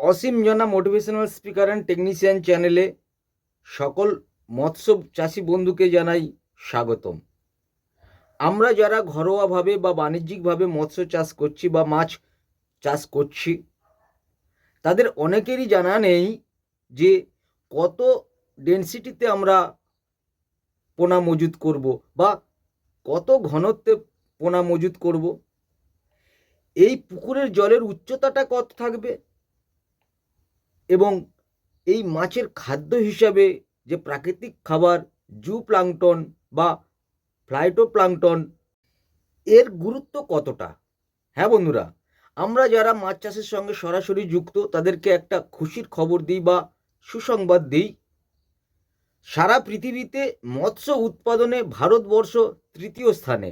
অসীম জানা motivational speaker and technician চ্যানেলে সকল মৎস্য চাষি বন্ধুকে জানাই স্বাগতম। আমরা যারা ঘরোয়াভাবে বা বাণিজ্যিকভাবে মৎস্য চাষ করছি বা মাছ চাষ করছি, তাদের অনেকেরই জানা নেই যে কত ডেনসিটিতে আমরা পোনা মজুত করব বা কত ঘনত্বে পোনা মজুত করব। এই পুকুরের জলের উচ্চতাটা কত থাকবে? এবং এই মাছের খাদ্য হিসাবে যে প্রাকৃতিক খাবার জু প্লাংটন বা ফ্লাইটোপ্লাংটন এর গুরুত্ব কতটা? হ্যাঁ বন্ধুরা, আমরা যারা মাছ চাষের সঙ্গে সরাসরি যুক্ত, তাদেরকে একটা খুশির খবর দিই বা সুসংবাদ দিই। সারা পৃথিবীতে মৎস্য উৎপাদনে ভারতবর্ষ তৃতীয় স্থানে,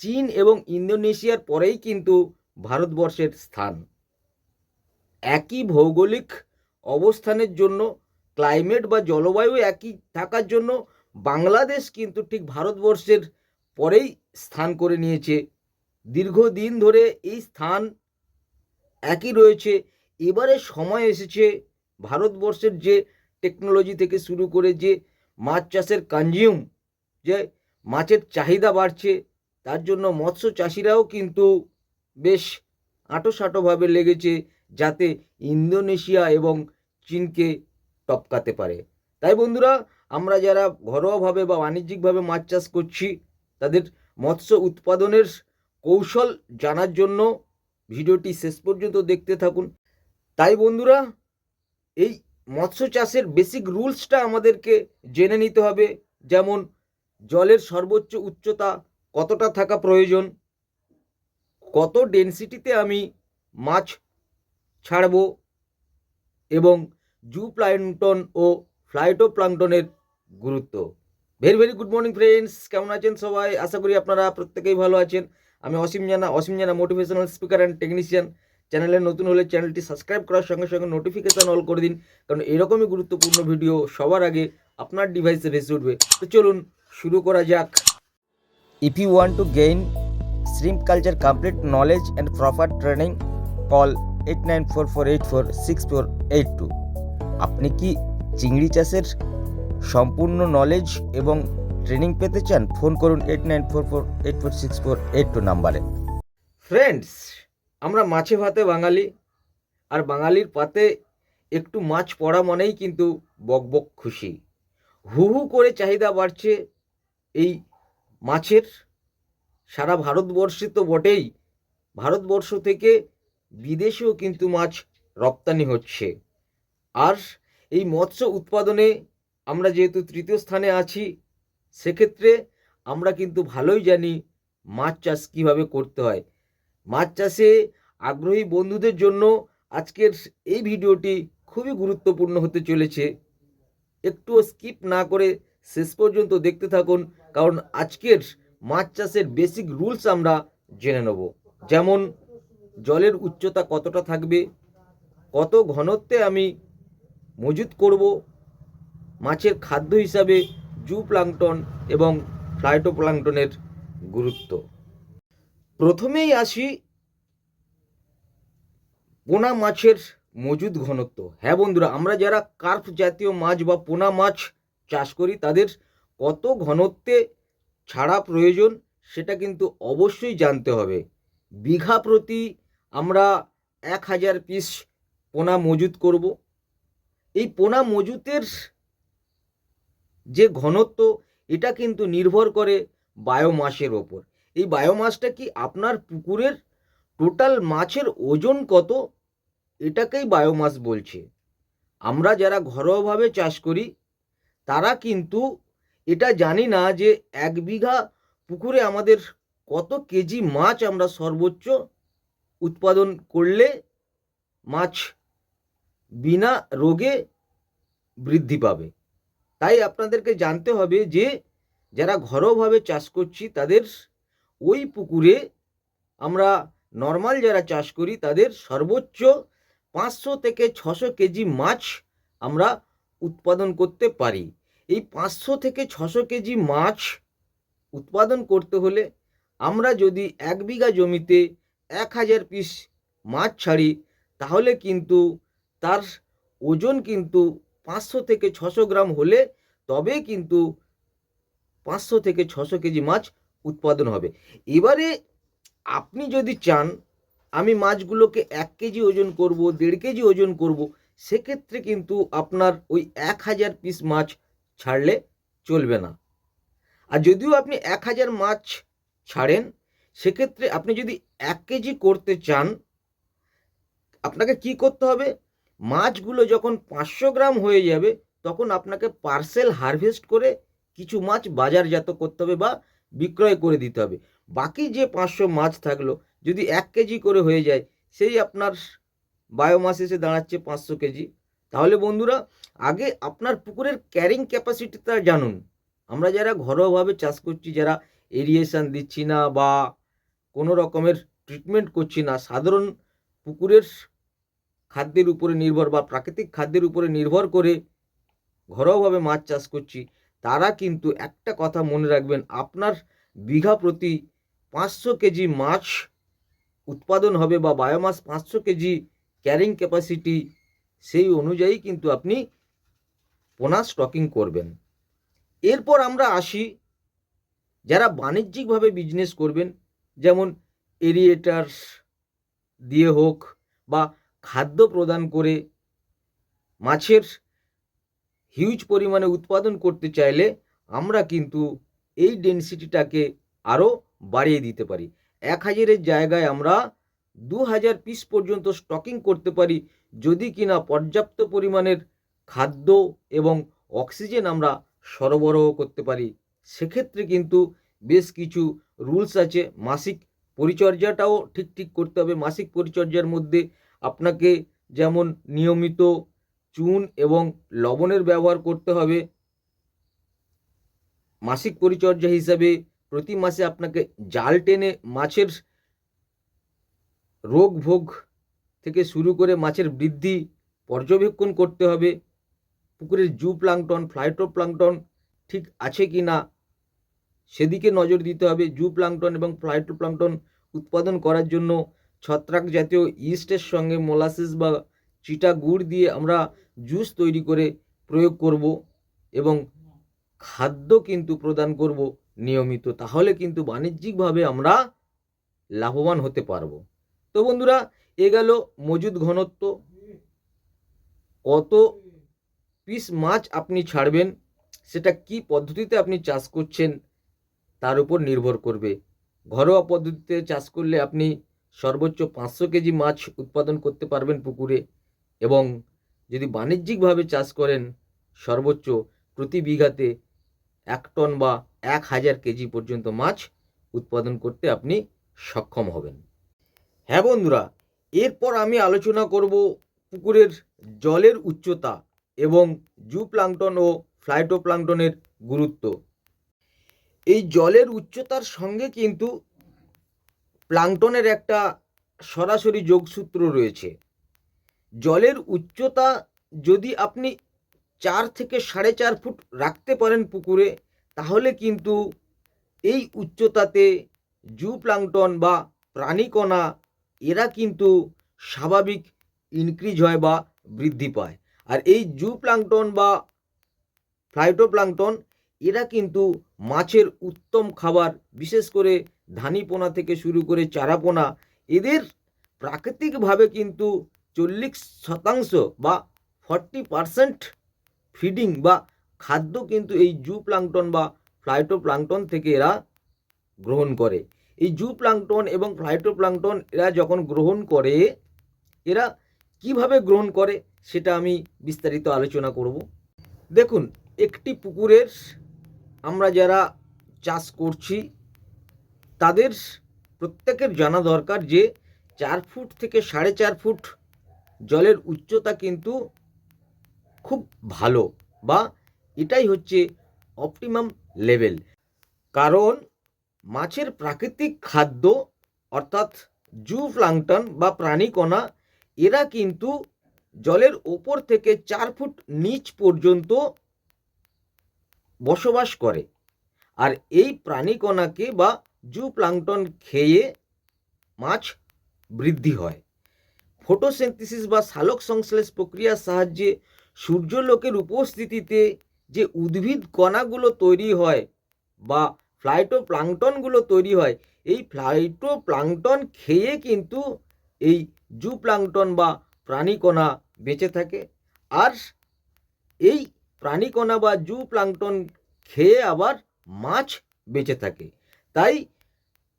চীন এবং ইন্দোনেশিয়ার পরেই কিন্তু ভারতবর্ষের স্থান। একই ভৌগোলিক অবস্থানের জন্য ক্লাইমেট বা জলবায়ু একই থাকার জন্য বাংলাদেশ কিন্তু ঠিক ভারতবর্ষের পরেই স্থান করে নিয়েছে। দীর্ঘদিন ধরে এই স্থান একই রয়েছে। এবারে সময় এসেছে ভারতবর্ষের যে টেকনোলজি থেকে শুরু করে যে মাছ চাষের কনজিউম যে মাছের চাহিদা বাড়ছে, তার জন্য মৎস্য চাষিরাও কিন্তু বেশ আঁটোসাঁটোভাবে লেগেছে যাতে ইন্দোনেশিয়া এবং চীনকে টপকাতে পারে। তাই বন্ধুরা, আমরা যারা ঘরোয়াভাবে বা বাণিজ্যিকভাবে মাছ চাষ করছি, তাদের মৎস্য উৎপাদনের কৌশল জানার জন্য ভিডিওটি শেষ পর্যন্ত দেখতে থাকুন। তাই বন্ধুরা, এই মৎস্য চাষের বেসিক রুলসটা আমাদেরকে জেনে নিতে হবে। যেমন, জলের সর্বোচ্চ উচ্চতা কতটা থাকা প্রয়োজন, কত ডেনসিটিতে আমি মাছ ছাড়ব এবং জু প্লান্টন ও ফ্লাইটোপ্লাঙ্কটনের গুরুত্ব। Very very good morning friends কেমন আছেন সবাই? আশা করি আপনারা প্রত্যেকেই ভালো আছেন। আমি অসীম জানা অসীম জানা মোটিভেশনাল স্পিকার অ্যান্ড টেকনিশিয়ান চ্যানেলে নতুন হলে চ্যানেলটি সাবস্ক্রাইব করার সঙ্গে সঙ্গে নোটিফিকেশান অল করে দিন, কারণ এরকমই গুরুত্বপূর্ণ ভিডিও সবার আগে আপনার ডিভাইসে রেসে উঠবে। তো চলুন শুরু করা যাক। If you want to gain shrimp culture complete knowledge and proper training call eight nine four four eight four six four eight two আপনি কি চিংড়ি চাষের সম্পূর্ণ নলেজ এবং ট্রেনিং পেতে চান? ফোন করুন eight nine four four eight four six four eight two নাম্বারে। ফ্রেন্ডস আমরা মাছে ভাতে বাঙালি, আর বাঙালির পাতে একটু মাছ পড়া মানেই কিন্তু বকবক খুশি। হু হু করে চাহিদা বাড়ছে এই মাছের। সারা ভারতবর্ষে তো বটেই। ভারতবর্ষ থেকে বিদেশেও কিন্তু মাছ রপ্তানি হচ্ছে। আর এই মৎস্য উৎপাদনে আমরা যেহেতু তৃতীয় স্থানে আছি, সেক্ষেত্রে আমরা কিন্তু ভালোই জানি মাছ চাষ কীভাবে করতে হয়। মাছ চাষে আগ্রহী বন্ধুদের জন্য আজকের এই ভিডিওটি খুবই গুরুত্বপূর্ণ হতে চলেছে। একটুও স্কিপ না করে শেষ পর্যন্ত দেখতে থাকুন, কারণ আজকের মাছ চাষের বেসিক রুলস আমরা জেনে নেব। যেমন জলের উচ্চতা কতটা থাকবে? কত ঘনত্বে আমি মজুত করব? মাছের খাদ্য হিসাবে জু প্লাংটন এবং ফ্লাইটোপ্লাংটনের গুরুত্ব। প্রথমেই আসি পোনা মাছের মজুদ ঘনত্ব। হ্যাঁ বন্ধুরা, আমরা যারা কার্প জাতীয় মাছ বা পোনা মাছ চাষ করি, তাদের কত ঘনত্বে ছাড়া প্রয়োজন সেটা কিন্তু অবশ্যই জানতে হবে। বিঘা প্রতি আমরা এক হাজার পিস পোনা মজুত করব। এই পোনা মজুতের যে ঘনত্ব, এটা কিন্তু নির্ভর করে বায়োমাসের ওপর। এই বায়োমাসটা কি আপনার পুকুরের টোটাল মাছের ওজন কত? এটাকেই বায়োমাস বলছে। আমরা যারা ঘরোয়াভাবে চাষ করি, তারা কিন্তু এটা জানি না যে এক বিঘা পুকুরে আমাদের কত কেজি মাছ আমরা সর্বোচ্চ উৎপাদন করলে মাছ বিনা রোগে বৃদ্ধি পাবে। তাই আপনাদেরকে জানতে হবে যে, যারা ঘরোয়াভাবে চাষ করছি, তাদের ওই পুকুরে আমরা নর্মাল যারা চাষ করি, তাদের সর্বোচ্চ পাঁচশো থেকে ছশো কেজি মাছ আমরা উৎপাদন করতে পারি। এই পাঁচশো থেকে ছশো কেজি মাছ উৎপাদন করতে হলে আমরা যদি এক বিঘা জমিতে এক হাজার পিস মাছ ছাড়ি, তাহলে কিন্তু তার ওজন কিন্তু পাঁচশো থেকে ছশো গ্রাম হলে তবে কিন্তু পাঁচশো থেকে ছশো কেজি মাছ উৎপাদন হবে। এবারে আপনি যদি চান, আমি মাছগুলোকে এক কেজি ওজন করব, দেড় কেজি ওজন করব, সেক্ষেত্রে কিন্তু আপনার ওই এক হাজার পিস মাছ ছাড়লে চলবে না। আর যদিও আপনি এক হাজার মাছ ছাড়েন সেক্ষেত্রে আপনি যদি এক কেজি করতে চান, আপনাকে কি করতে হবে? মাছগুলো যখন পাঁচশো গ্রাম হয়ে যাবে, তখন আপনাকে পার্সেল হারভেস্ট করে কিছু মাছ বাজারজাত করতে হবে বা বিক্রয় করে দিতে হবে। বাকি যে পাঁচশো মাছ থাকল, যদি এক কেজি করে হয়ে যায়, সেই আপনার বায়োমাস এসে দাঁড়াচ্ছে পাঁচশো কেজি। তাহলে বন্ধুরা, আগে আপনার পুকুরের ক্যারিং ক্যাপাসিটিটা জানুন। আমরা যারা ঘরোয়াভাবে চাষ করছি, যারা এরিয়েশন দিচ্ছি না বা কোনো রকমের ট্রিটমেন্ট করছি না। সাধারণ পুকুরের খাদ্যের উপরে নির্ভর বা প্রাকৃতিক খাদ্যের উপরে নির্ভর করে ঘরোয়াভাবে মাছ চাষ করছি। তারা কিন্তু একটা কথা মনে রাখবেন, আপনার বিঘা প্রতি পাঁচশো কেজি মাছ উৎপাদন হবে বা বায়োমাস পাঁচশো কেজি ক্যারিং ক্যাপাসিটি সেই অনুযায়ী কিন্তু আপনি পোনা স্টকিং করবেন। এরপর আমরা আসি, যারা বাণিজ্যিকভাবে বিজনেস করবেন যেমন এরিয়েটার্স দিয়ে হোক বা খাদ্য প্রদান করে মাছের হিউজ পরিমাণে উৎপাদন করতে চাইলে আমরা কিন্তু এই ডেনসিটিটাকে আরও বাড়িয়ে দিতে পারি। এক হাজারের জায়গায় আমরা দু হাজার পিস পর্যন্ত স্টকিং করতে পারি যদি কিনা পর্যাপ্ত পরিমাণের খাদ্য এবং অক্সিজেন আমরা সরবরাহ করতে পারি। সেক্ষেত্রে কিন্তু বেশ কিছু রুলস আছে। মাসিক পরিচর্যাটাও ঠিক ঠিক করতে হবে। মাসিক পরিচর্যার মধ্যে আপনাকে যেমন নিয়মিত চুন এবং লবণের ব্যবহার করতে হবে। মাসিক পরিচর্যা হিসাবে প্রতি মাসে আপনাকে জাল টেনে মাছের রোগ ভোগ থেকে শুরু করে মাছের বৃদ্ধি পর্যবেক্ষণ করতে হবে। পুকুরের জু প্লাংটন ফ্লাইটো প্লাংটন ঠিক আছে কি না সেদিকে নজর দিতে হবে জু প্লাংটন এবং প্লাংটন উৎপাদন করার জন্য। ছত্রাক জাতীয় ইস্টের সঙ্গে মোলাসিস বা চিটা গুড় দিয়ে আমরা জুস তৈরি করে প্রয়োগ করব এবং খাদ্য কিন্তু প্রদান করব নিয়মিত। তাহলে কিন্তু বাণিজ্যিকভাবে আমরা লাভবান হতে পারব। তো বন্ধুরা, এ গেল মজুদ ঘনত্ব। কত পিস মাছ আপনি ছাড়বেন, সেটা কি পদ্ধতিতে আপনি চাষ করছেন তার উপর নির্ভর করবে। ঘরোয়া পদ্ধতিতে চাষ করলে আপনি সর্বোচ্চ পাঁচশো কেজি মাছ উৎপাদন করতে পারবেন পুকুরে এবং যদি বাণিজ্যিকভাবে চাষ করেন, সর্বোচ্চ প্রতি বিঘাতে এক টন বা এক হাজার কেজি পর্যন্ত মাছ উৎপাদন করতে আপনি সক্ষম হবেন। হ্যাঁ বন্ধুরা, এরপর আমি আলোচনা করব পুকুরের জলের উচ্চতা এবং জু প্লাংটন ও ফ্লাইটো প্লাংটনের গুরুত্ব। এই জলের উচ্চতার সঙ্গে কিন্তু প্লাংটনের একটা সরাসরি যোগসূত্র রয়েছে। জলের উচ্চতা যদি আপনি চার থেকে সাড়ে চার ফুট রাখতে পারেন পুকুরে, তাহলে কিন্তু এই উচ্চতাতে জু প্লাংটন বা প্রাণীকণা, এরা কিন্তু স্বাভাবিক ইনক্রিজ হয় বা বৃদ্ধি পায়। আর এই জু প্লাংটন বা ফ্লাইটোপ্লাংটন এরা কিন্তু মাছের উত্তম খাবার, বিশেষ করে ধানিপোনা থেকে শুরু করে চারাপোনা। এদের প্রাকৃতিকভাবে কিন্তু চল্লিশ শতাংশ বা ফর্টি পারসেন্ট ফিডিং বা খাদ্য কিন্তু এই জু প্লাংটন বা ফ্লাইটো প্লাংটন থেকে এরা গ্রহণ করে। এই জু প্লাংটন এবং ফ্লাইটো প্লাংটন এরা যখন গ্রহণ করে, এরা কীভাবে গ্রহণ করে সেটা আমি বিস্তারিত আলোচনা করব। দেখুন, একটি পুকুরের আমরা যারা চাষ করছি, তাদের প্রত্যেকের জানা দরকার যে চার ফুট থেকে সাড়ে চার ফুট জলের উচ্চতা কিন্তু খুব ভালো বা এটাই হচ্ছে অপটিমাম লেভেল কারণ মাছের প্রাকৃতিক খাদ্য অর্থাৎ জু প্লাংটন বা প্রাণীকণা, এরা কিন্তু জলের ওপর থেকে চার ফুট নিচ পর্যন্ত বসবাস করে। আর এই প্রাণীকণাকে বা জু প্লাংটন খেয়ে মাছ বৃদ্ধি হয়। ফটোসিনথেসিস বা সালোক সংশ্লেষ প্রক্রিয়ার সাহায্যে সূর্যলোকের উপস্থিতিতে যে উদ্ভিদ কণাগুলো তৈরি হয় বা ফ্লাইটো প্লাংটনগুলো তৈরি হয়, এই ফ্লাইটো প্লাংটন খেয়ে কিন্তু এই জু প্লাংটন বা প্রাণীকণা বেঁচে থাকে। আর এই প্রাণীকণা বা জু প্লাংটন খেয়ে আবার মাছ বেঁচে থাকে। তাই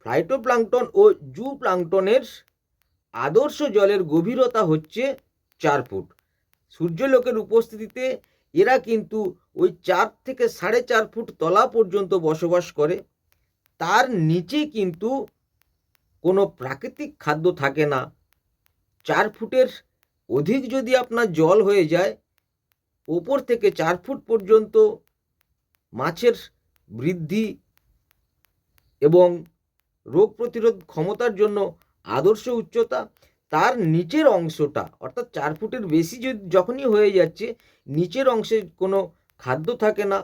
ফ্লাইটোপ্লাংটন ও জু প্লাংটনের আদর্শ জলের গভীরতা হচ্ছে চার ফুট। সূর্যলোকের উপস্থিতিতে এরা কিন্তু ওই চার থেকে সাড়ে চার ফুট তলা পর্যন্ত বসবাস করে। তার নিচে কিন্তু কোনো প্রাকৃতিক খাদ্য থাকে না। চার ফুটের অধিক যদি আপনার জল হয়ে যায় ওপর থেকে চার ফুট পর্যন্ত মাছের বৃদ্ধি এবং রোগ প্রতিরোধ ক্ষমতার জন্য আদর্শ উচ্চতা, তার নিচের অংশটা, অর্থাৎ চার ফুটের বেশি যদি যখনই হয়ে যাচ্ছে, নিচের অংশে কোনো খাদ্য থাকে না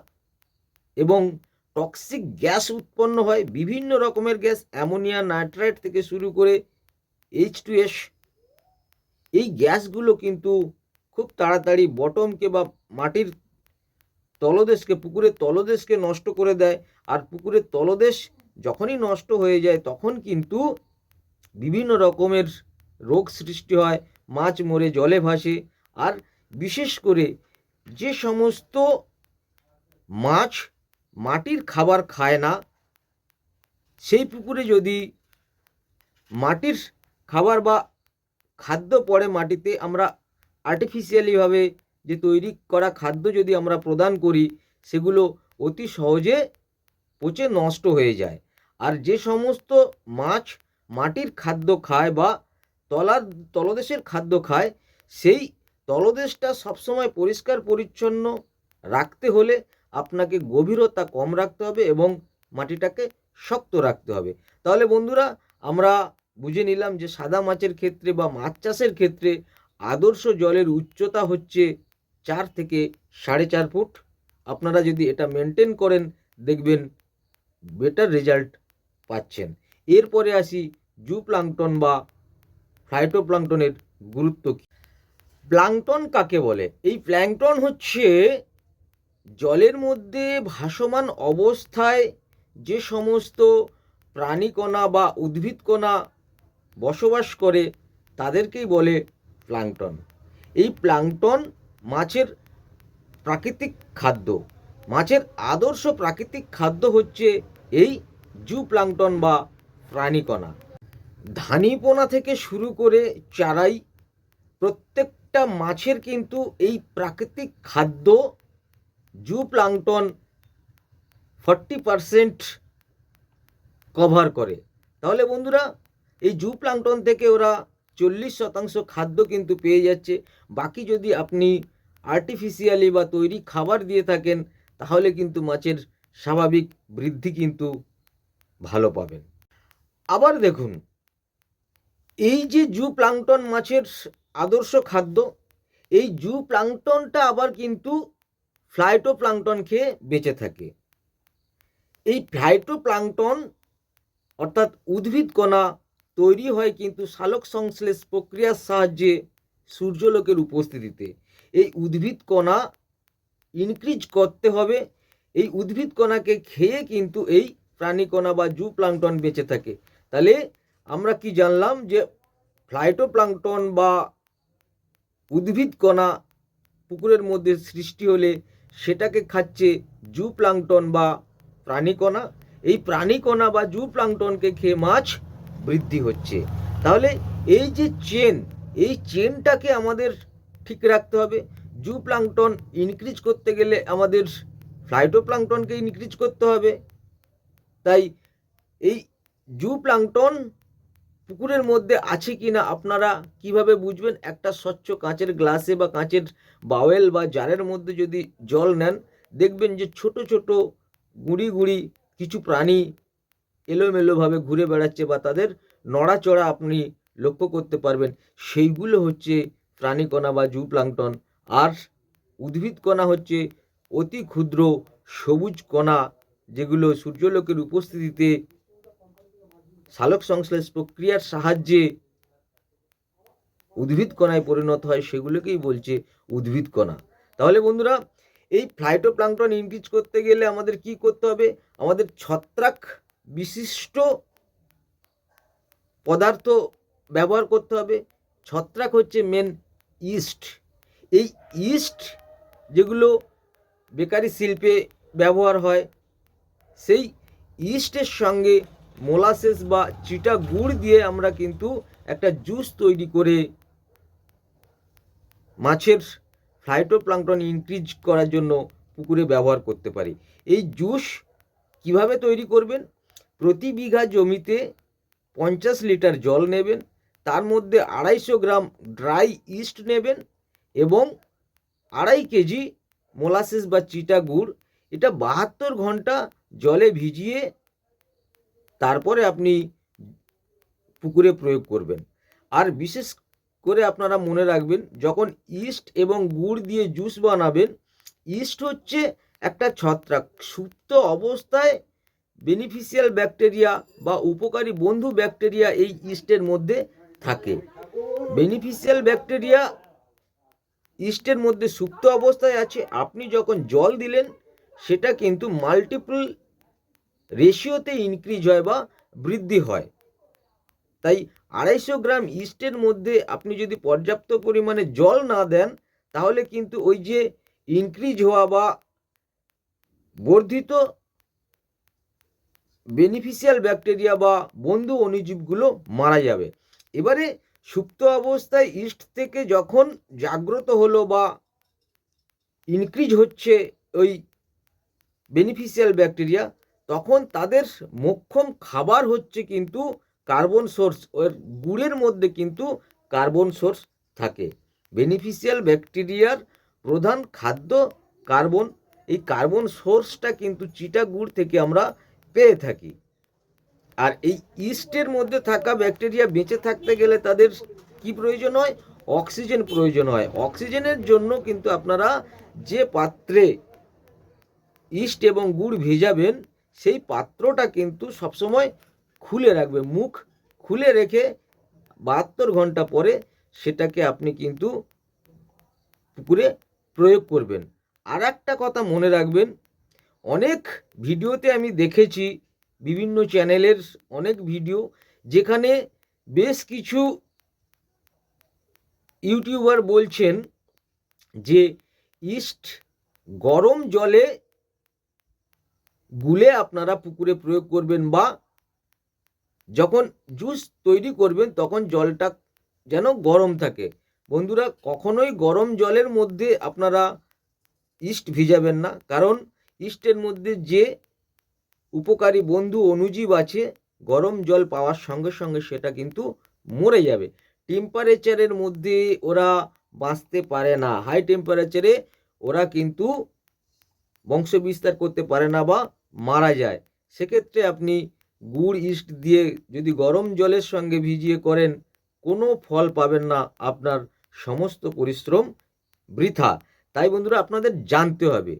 এবং টক্সিক গ্যাস উৎপন্ন হয়, বিভিন্ন রকমের গ্যাস, অ্যামোনিয়া, নাইট্রাইট থেকে শুরু করে এইচ টু এস এই গ্যাসগুলো কিন্তু খুব তাড়াতাড়ি বটমকে বা মাটির তলদেশকে, পুকুরের তলদেশকে নষ্ট করে দেয়। আর পুকুরের তলদেশ যখনই নষ্ট হয়ে যায়, তখন কিন্তু বিভিন্ন রকমের রোগ সৃষ্টি হয়, মাছ মরে, জলে ভাসে। আর বিশেষ করে যে সমস্ত মাছ মাটির খাবার খায় না, সেই পুকুরে যদি মাটির খাবার বা খাদ্য পড়ে মাটিতে, আমরা আর্টিফিশিয়ালিভাবে যে তৈরি করা খাদ্য যদি আমরা প্রদান করি, সেগুলো অতি সহজে পচে নষ্ট হয়ে যায়। আর যে সমস্ত মাছ মাটির খাদ্য খায় বা তলার, তলদেশের খাদ্য খায়, সেই তলদেশটা সবসময় পরিষ্কার, পরিচ্ছন্ন রাখতে হলে আপনাকে গভীরতা কম রাখতে হবে এবং মাটিটাকে শক্ত রাখতে হবে। তাহলে বন্ধুরা, আমরা বুঝে নিলাম যে সাদা মাছের ক্ষেত্রে বা মাছ চাষের ক্ষেত্রে আদর্শ জলের উচ্চতা হচ্ছে চার থেকে সাড়ে চার ফুট। আপনারা যদি এটা মেনটেন করেন, দেখবেন বেটার রেজাল্ট পাচ্ছেন। এরপরে আসি জু প্লাংটন বা ফ্লাইটোপ্লাংটনের গুরুত্ব কী? প্লাংটন কাকে বলে? এই প্ল্যাংটন হচ্ছে জলের মধ্যে ভাসমান অবস্থায় যে সমস্ত প্রাণীকণা বা উদ্ভিদকণা বসবাস করে, তাদেরকেই বলে প্লাংটন। এই প্লাংটন মাছের প্রাকৃতিক খাদ্য। মাছের আদর্শ প্রাকৃতিক খাদ্য হচ্ছে এই জু প্লাংটন বা প্রাণীকণা ধানিপোনা থেকে শুরু করে চারাই, প্রত্যেকটা মাছের কিন্তু এই প্রাকৃতিক খাদ্য zooplankton forty percent cover করে। তাহলে বন্ধুরা, এই জু প্লাংটন থেকে ওরা চল্লিশ শতাংশ খাদ্য কিন্তু পেয়ে যাচ্ছে। বাকি যদি আপনি আর্টিফিশিয়ালি বা তৈরি খাবার দিয়ে থাকেন, তাহলে কিন্তু মাছের স্বাভাবিক বৃদ্ধি কিন্তু ভালো পাবেন। আবার দেখুন, এই যে জু প্লাংটন মাছের আদর্শ খাদ্য, এই জু প্লাংটনটা আবার কিন্তু ফ্লাইটো প্লাংটন খেয়ে বেঁচে থাকে। এই ফ্লাইটো প্লাংটন অর্থাৎ উদ্ভিদ কণা তৈরি হয় কিন্তু সালোক সংশ্লেষ প্রক্রিয়ার সাহায্যে সূর্যলোকের উপস্থিতিতে। এই উদ্ভিদ কণা ইনক্রিজ করতে হবে। এই উদ্ভিদ কণাকে খেয়ে কিন্তু এই প্রাণীকণা বা জু প্লাংটন বেঁচে থাকে। তাহলে আমরা কি জানলাম যে ফ্লাইটোপ্লাংটন বা উদ্ভিদ কণা পুকুরের মধ্যে সৃষ্টি হলে সেটাকে খাচ্ছে জু প্লাংটন বা প্রাণীকণা এই প্রাণীকণা বা জু প্লাংটনকে খেয়ে মাছ বৃদ্ধি হচ্ছে। তাহলে এই যে চেন এই চেনটাকে আমাদের ঠিক রাখতে হবে। জু প্লাংটন ইনক্রিজ করতে গেলে আমাদের ফ্লাইটো ফ্লাইটোপ্লাংটনকে ইনক্রিজ করতে হবে। তাই এই জু প্লাংটন পুকুরের মধ্যে আছে কি না আপনারা কীভাবে বুঝবেন? একটা স্বচ্ছ কাঁচের গ্লাসে বা কাঁচের বাওয়েল বা জারের মধ্যে যদি জল নেন, দেখবেন যে ছোট ছোট গুঁড়ি গুঁড়ি কিছু প্রাণী এলোমেলোভাবে ঘুরে বেড়াচ্ছে বা তাদের নড়াচড়া আপনি লক্ষ্য করতে পারবেন। সেইগুলো হচ্ছে প্রাণীকণা বা জু প্লাংটন আর উদ্ভিদ কণা হচ্ছে অতি ক্ষুদ্র সবুজ কণা, যেগুলো সূর্যলোকের উপস্থিতিতে সালোক সংশ্লেষ প্রক্রিয়ার সাহায্যে উদ্ভিদ কণায় পরিণত হয়, সেগুলোকেই বলছে উদ্ভিদ কণা। তাহলে বন্ধুরা, এই ফ্লাইটোপ্লাঙ্কটন ইনক্রিজ করতে গেলে আমাদের কি করতে হবে? আমাদের ছত্রাক বিশিষ্ট পদার্থ ব্যবহার করতে হবে। ছত্রাক হচ্ছে মেন ইস্ট এই ইস্ট যেগুলো বেকারি শিল্পে ব্যবহার হয়, সেই ইস্টের সঙ্গে মোলাসেস বা চিটা গুড় দিয়ে আমরা কিন্তু একটা জুস তৈরি করে মাছের ফ্লাইটোপ্লাঙ্কটন ইনক্রিজ করার জন্য পুকুরে ব্যবহার করতে পারি। এই জুস কীভাবে তৈরি করবেন? প্রতি বিঘা জমিতে পঞ্চাশ লিটার জল নেবেন, তার মধ্যে আড়াইশো গ্রাম ড্রাই ইস্ট নেবেন এবং আড়াই কেজি মোলাসেস বা চিটা গুড়, এটা বাহাত্তর ঘণ্টা জলে ভিজিয়ে তারপরে আপনি পুকুরে প্রয়োগ করবেন। আর বিশেষ করে আপনারা মনে রাখবেন, যখন ইস্ট এবং গুড় দিয়ে জুস বানাবেন, ইস্ট হচ্ছে একটা ছত্রাক, সুপ্ত অবস্থায় বেনিফিশিয়াল ব্যাকটেরিয়া বা উপকারী বন্ধু ব্যাকটেরিয়া এই ইস্টের মধ্যে থাকে। বেনিফিশিয়াল ব্যাকটেরিয়া ইস্টের মধ্যে সুপ্ত অবস্থায় আছে। আপনি যখন জল দিলেন, সেটা কিন্তু মাল্টিপল রেশিওতে ইনক্রিজ হয় বা বৃদ্ধি হয়। তাই আড়াইশো গ্রাম ইস্টের মধ্যে আপনি যদি পর্যাপ্ত পরিমাণে জল না দেন, তাহলে কিন্তু ওই যে ইনক্রিজ হওয়া বা বর্ধিত বেনিফিশিয়াল ব্যাকটেরিয়া বা বন্ধু অণুজীবগুলো মারা যাবে। এবারে সুপ্ত অবস্থায় ইস্ট থেকে যখন জাগ্রত হলো বা ইনক্রিজ হচ্ছে ওই বেনিফিশিয়াল ব্যাকটেরিয়া তখন তাদের মোক্ষম খাবার হচ্ছে কিন্তু কার্বন সোর্স ওর গুড়ের মধ্যে কিন্তু কার্বন সোর্স থাকে। বেনিফিশিয়াল ব্যাকটেরিয়ার প্রধান খাদ্য কার্বন এই কার্বন সোর্সটা কিন্তু চিটা গুড় থেকে আমরা পেয়ে থাকি। আর এই ইস্টের মধ্যে থাকা ব্যাকটেরিয়া বেঁচে থাকতে গেলে তাদের কি প্রয়োজন হয়? অক্সিজেন প্রয়োজন হয়। অক্সিজেনের জন্য কিন্তু আপনারা যে পাত্রে ইস্ট এবং গুড় ভেজাবেন, সেই পাত্রটা কিন্তু সবসময় খুলে রাখবে। মুখ খুলে রেখে বাহাত্তর ঘণ্টা পরে সেটাকে আপনি কিন্তু পুকুরে প্রয়োগ করবেন। আর একটা কথা মনে রাখবেন অনেক ভিডিওতে আমি দেখেছি, বিভিন্ন চ্যানেলের অনেক ভিডিও, যেখানে বেশ কিছু ইউটিউবার বলছেন যে, ইস্ট গরম জলে গুলে আপনারা পুকুরে প্রয়োগ করবেন বা যখন জুস তৈরি করবেন তখন জলটা যেন গরম থাকে। বন্ধুরা, কখনোই গরম জলের মধ্যে আপনারা ইস্ট ভিজাবেন না, কারণ ইস্টের মধ্যে যে উপকারী বন্ধু অণুজীব আছে, গরম জল পাওয়ার সঙ্গে সঙ্গে সেটা কিন্তু মরে যাবে। টেম্পারেচারের মধ্যে ওরা বাঁচতে পারে না। হাই টেম্পারেচারে ওরা কিন্তু বংশ বিস্তার করতে পারে না বা মারা যায়। সেক্ষেত্রে আপনি গুড় ইস্ট দিয়ে যদি গরম জলের সঙ্গে ভিজিয়ে করেন, কোনো ফল পাবেন না, আপনার সমস্ত পরিশ্রম বৃথা। তাই বন্ধুরা, আপনাদের জানতে হবে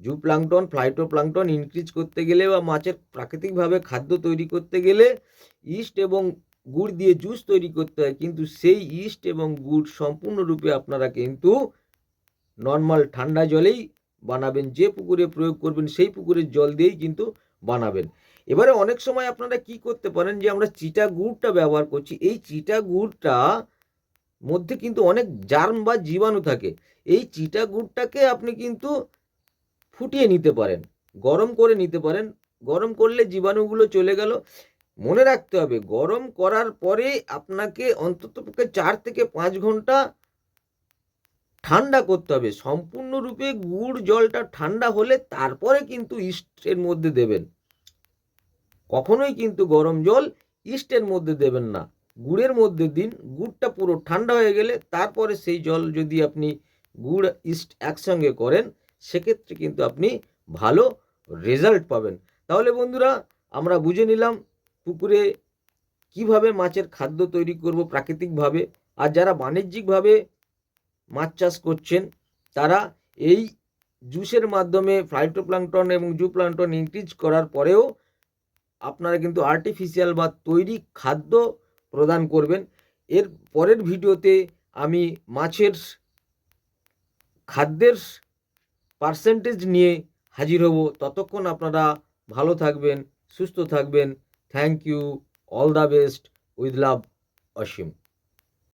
zooplankton phytoplankton increase করতে গেলে বা মাছের প্রাকৃতিকভাবে খাদ্য তৈরি করতে গেলে ইস্ট এবং গুড় দিয়ে জুস তৈরি করতে হয়। কিন্তু সেই ইস্ট এবং গুড় সম্পূর্ণরূপে আপনারা কিন্তু নর্মাল ঠান্ডা জলেই বানাবেন। যে পুকুরে প্রয়োগ করবেন সেই পুকুরের জল দিয়েই কিন্তু বানাবেন। এবারে অনেক সময় আপনারা কি করতে পারেন যে, আমরা চিটা গুড়টা ব্যবহার করছি। এই চিটা গুড়টা মধ্যে কিন্তু অনেক জার্ম বা জীবাণু থাকে। এই চিটা গুড়টাকে আপনি কিন্তু ফুটিয়ে নিতে পারেন। গরম করে নিতে পারেন। গরম করলে জীবাণুগুলো চলে গেল। মনে রাখতে হবে, গরম করার পরে আপনাকে অন্ততপক্ষে চার থেকে পাঁচ ঘণ্টা ঠান্ডা করতে হবে। সম্পূর্ণরূপে গুড় জলটা ঠান্ডা হলে তারপরে কিন্তু ইস্টের মধ্যে দেবেন। কখনোই কিন্তু গরম জল ইস্টের মধ্যে দেবেন না। গুড়ের মধ্যে দিন, গুড়টা পুরো ঠান্ডা হয়ে গেলে তারপরে সেই জল যদি আপনি গুড় ইস্ট একসঙ্গে করেন সেক্ষেত্রে কিন্তু আপনি ভালো রেজাল্ট পাবেন। তাহলে বন্ধুরা, আমরা বুঝে নিলাম পুকুরে কীভাবে মাছের খাদ্য তৈরি করব প্রাকৃতিকভাবে। আর যারা বাণিজ্যিকভাবে মাছ চাষ করছেন, তারা এই জুসের মাধ্যমে ফ্লাইটোপ্লাঙ্কটন এবং জু প্লাঙ্কটন ইনক্রিজ করার পরেও আপনারা কিন্তু আর্টিফিশিয়াল বা তৈরি খাদ্য প্রদান করবেন। এর পরের ভিডিওতে আমি মাছের খাদ্যের পার্সেন্টেজ নিয়ে হাজির হব। ততক্ষণ আপনারা ভালো থাকবেন, সুস্থ থাকবেন। Thank you all the best with love Ashim